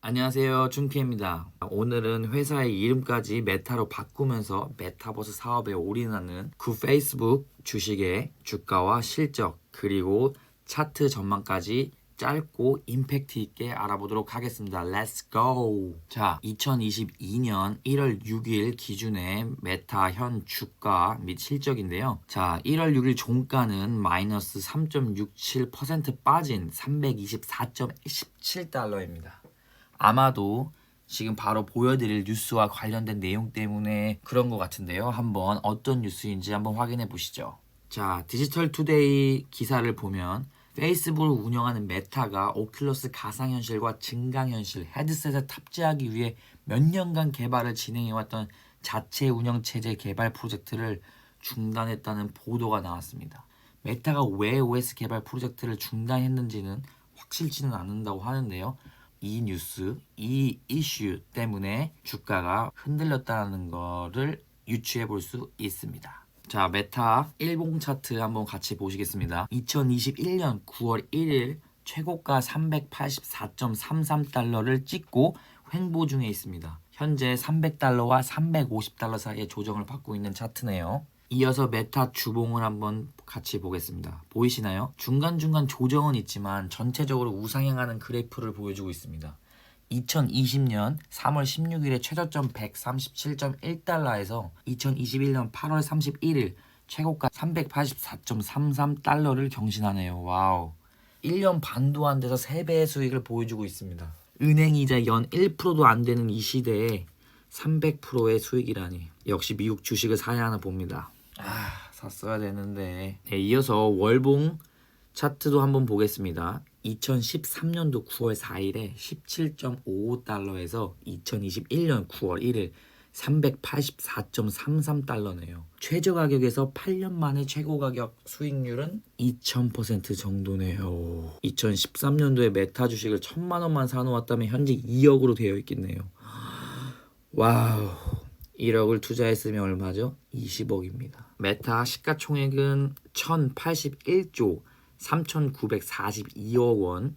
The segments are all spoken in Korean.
안녕하세요. 준키입니다. 오늘은 회사의 이름까지 메타로 바꾸면서 메타버스 사업에 올인하는 그 페이스북 주식의 주가와 실적 그리고 차트 전망까지 짧고 임팩트 있게 알아보도록 하겠습니다. Let's go! 자, 2022년 1월 6일 기준의 메타 현 주가 및 실적인데요. 자, 1월 6일 종가는 마이너스 3.67% 빠진 324.17달러입니다. 아마도 지금 바로 보여드릴 뉴스와 관련된 내용 때문에 그런 것 같은데요. 한번 어떤 뉴스인지 한번 확인해 보시죠. 자, 디지털 투데이 기사를 보면 페이스북을 운영하는 메타가 오큘러스 가상현실과 증강현실 헤드셋에 탑재하기 위해 몇 년간 개발을 진행해왔던 자체 운영체제 개발 프로젝트를 중단했다는 보도가 나왔습니다. 메타가 왜 OS 개발 프로젝트를 중단했는지는 확실치는 않는다고 하는데요. 이 뉴스, 이 이슈 때문에 주가가 흔들렸다는 거를 유추해 볼 수 있습니다. 자, 메타 일봉 차트 한번 같이 보시겠습니다. 2021년 9월 1일 최고가 384.33달러를 찍고 횡보 중에 있습니다. 현재 300달러와 350달러 사이의 조정을 받고 있는 차트네요. 이어서 메타 주봉을 한번 같이 보겠습니다. 보이시나요? 중간중간 조정은 있지만 전체적으로 우상향하는 그래프를 보여주고 있습니다. 2020년 3월 16일에 최저점 137.1달러에서 2021년 8월 31일 최고가 384.33달러를 경신하네요. 와우. 1년 반도 안 돼서 3배의 수익을 보여주고 있습니다. 은행 이자 연 1%도 안 되는 이 시대에 300%의 수익이라니. 역시 미국 주식을 사야 하나 봅니다. 아, 샀어야 되는데. 네, 이어서 월봉 차트도 한번 보겠습니다. 2013년도 9월 4일에 17.55달러에서 2021년 9월 1일 384.33달러네요. 최저 가격에서 8년 만에 최고 가격 수익률은 2000% 정도네요. 2013년도에 메타 주식을 1000만 원만 사놓았다면 현재 2억으로 되어 있겠네요. 와우. 1억을 투자했으면 얼마죠? 20억입니다. 메타 시가총액은 1081조 3,942억 원,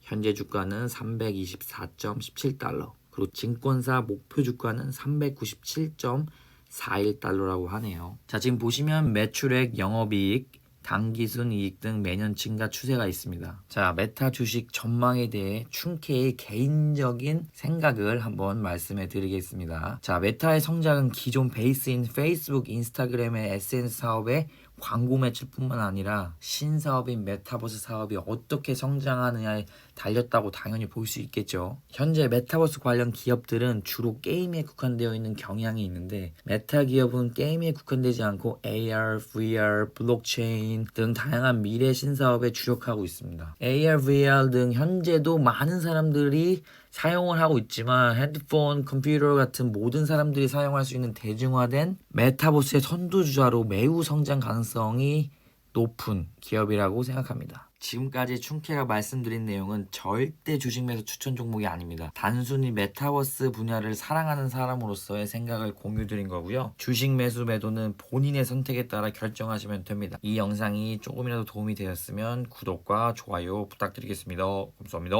현재 주가는 324.17달러, 그리고 증권사 목표 주가는 397.41달러라고 하네요. 자, 지금 보시면 매출액, 영업이익, 당기순 이익 등 매년 증가 추세가 있습니다. 자, 메타 주식 전망에 대해 춘케의 개인적인 생각을 한번 말씀해 드리겠습니다. 자, 메타의 성장은 기존 베이스인 페이스북, 인스타그램의 SNS 사업에 광고 매출뿐만 아니라 신사업인 메타버스 사업이 어떻게 성장하느냐에 달렸다고 당연히 볼 수 있겠죠. 현재 메타버스 관련 기업들은 주로 게임에 국한되어 있는 경향이 있는데 메타 기업은 게임에 국한되지 않고 AR, VR, 블록체인 등 다양한 미래 신사업에 주력하고 있습니다. AR, VR 등 현재도 많은 사람들이 사용을 하고 있지만 헤드폰, 컴퓨터 같은 모든 사람들이 사용할 수 있는 대중화된 메타버스의 선두주자로 매우 성장 가능성이 높은 기업이라고 생각합니다. 지금까지 춘케가 말씀드린 내용은 절대 주식 매수 추천 종목이 아닙니다. 단순히 메타버스 분야를 사랑하는 사람으로서의 생각을 공유드린 거고요. 주식 매수 매도는 본인의 선택에 따라 결정하시면 됩니다. 이 영상이 조금이라도 도움이 되었으면 구독과 좋아요 부탁드리겠습니다. 감사합니다.